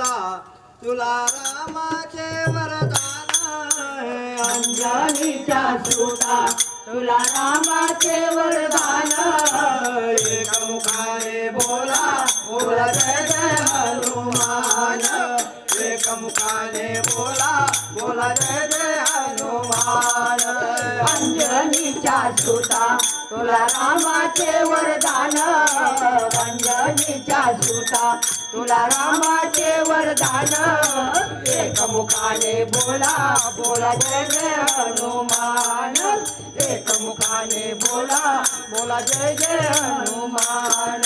करता तुला रामाचे वरदान हे अंजनीच्या सुता तुला रामाचे वरदान वंदनीच्या सुता. तुला रामाचे वरदान वंदनीच्या सुता. तुला रामाचे वरदान एकमुखाने बोला बोला जय जय हनुमान. एक मुखाने बोला बोला जय जय हनुमान.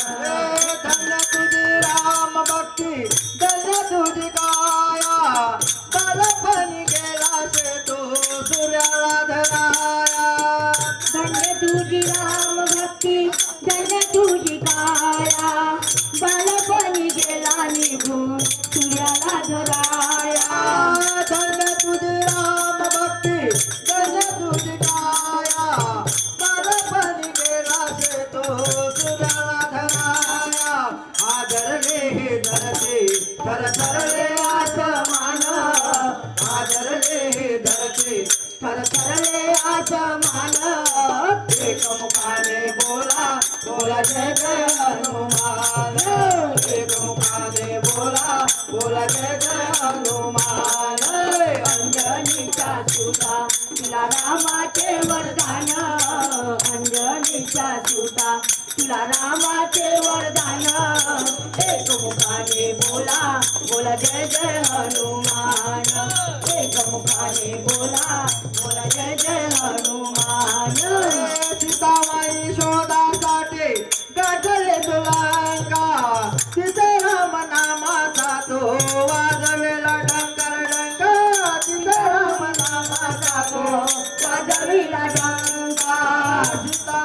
आदरले हे धरते. थरथरले आसमान. आदरले हे धरते. थरथरले आसमान. एक मुखाने बोला बोला जय जय हनुमान बोला बोला जय जय हनुमान अंजनीचा सुता तिला रामाचे वरदान. अंजनीचा सुता तुकारामाचे वरदान. एक मुखाने बोला बोला जय जय हनुमान. एक मुखाने बोला बोला जय जय हनुमान. सीताबाई शोधासाठी गाठले तुलांका तिथे राम नामाचा तो वाजविला डंकर डंका. तिथे राम नामाचा तो वाजविला डंका. Sita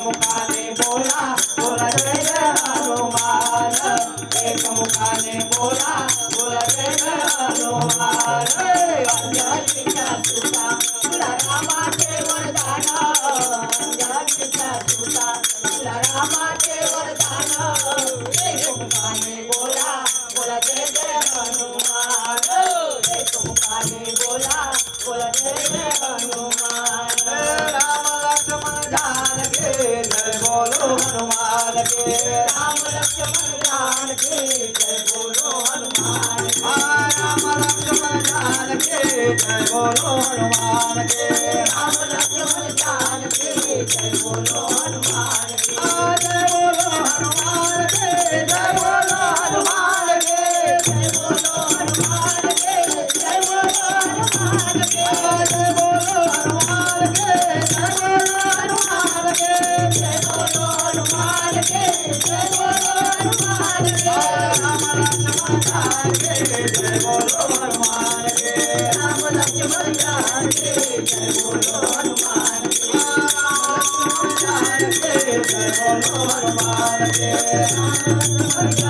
vamos lá. બોલો હનુમાન કે રામ લક્ષ્મણ જાનકી જય બોલો હનુમાન Thank you.